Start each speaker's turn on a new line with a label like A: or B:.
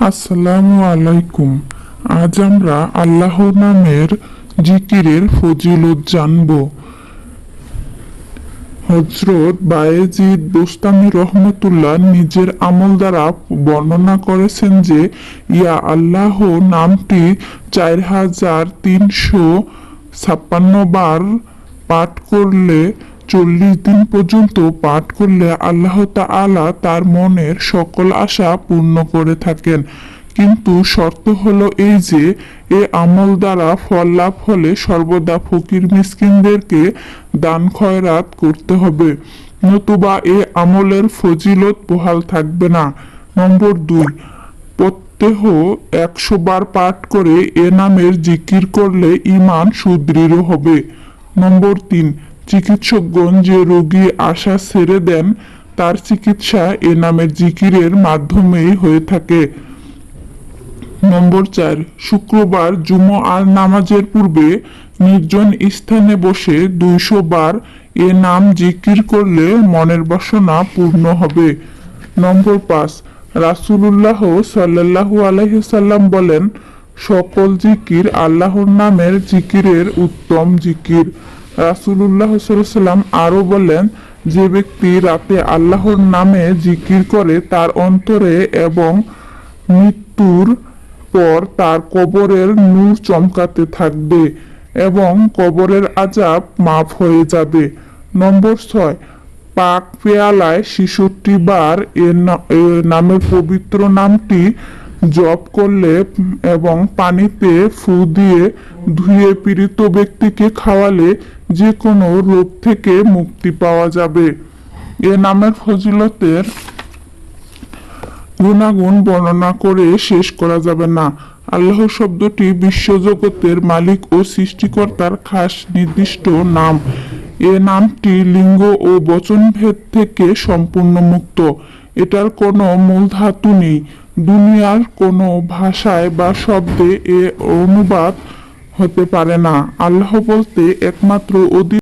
A: আসসালামু আলাইকুম। আজ আমরা আল্লাহ নামের জিকিরের ফজিলত জানব। হজরত বায়েজিদ বোস্তামি রহমতুল্লাহ নিজের আমল দ্বারা বর্ণনা করেছেন যে, ইয়া আল্লাহ, নামটি চার হাজার তিনশো ছাপ্পান্ন বার পাঠ করলে চল্লিশ দিন পর্যন্ত পাঠ করলে আল্লাহ তাআলা তার মনের সকল আশা পূর্ণ করে থাকেন। কিন্তু শর্ত হলো এই যে, এ আমল দ্বারা ফল লাভ হলে সর্বদা ফকির মিসকিনদেরকে দান খয়রাত করতে হবে। নতুবা এ আমলের ফজিলত বহাল থাকবে না। নম্বর দুই, প্রত্যহ একশো বার পাঠ করে এ নামের জিকির করলে ইমান সুদৃঢ় হবে। নম্বর তিন চিকিৎসকগণ যে রোগী আশা ছেড়ে দেন, তার চিকিৎসা এ নামের জিকিরের মাধ্যমেই হয়ে থাকে। নম্বর চার, শুক্রবার জুমো আর নামাজের পূর্বে নির্জন স্থানে বসে দুইশো বার এ নাম জিকির করলে মনের বাসনা পূর্ণ হবে। নম্বর পাঁচ, রাসূলুল্লাহ সাল্লাল্লাহু আলাইহি সাল্লাম বলেন, সকল জিকির আল্লাহর নামের জিকিরের উত্তম জিকির। রাসূলুল্লাহ সাল্লাম আরও বলেন যে ব্যক্তি রাতে আল্লাহর নামে জিকির করে তার অন্তরে এবং মৃত্যুর পর তার কবরের নূর চমকাতে থাকবে এবং কবরের আজাব মাফ হয়ে যাবে। নম্বর ছয়, পাক পেয়ালায় ছেষট্টি বার এর নামের পবিত্র নামটি জপ করলে এবং পানিতে ফু দিয়ে ধুয়ে পীড়িত ব্যক্তিকে খাওয়ালে যে কোনো রোগ থেকে মুক্তি পাওয়া যাবে। এ নামের ফজিলতের গুণাগুণ বর্ণনা করে শেষ করা যাবে না। আল্লাহ শব্দটি বিশ্বজগতের মালিক ও সৃষ্টিকর্তার খাস নির্দিষ্ট নাম। এ নামটি লিঙ্গ ও বচনভেদ থেকে সম্পূর্ণ মুক্ত। এটার কোনো মূল ধাতু নেই। দুনিয়ার কোনো ভাষায় বা শব্দে এ অনুবাদ হতে পারে না। আল্লাহ বলতে একমাত্র অধি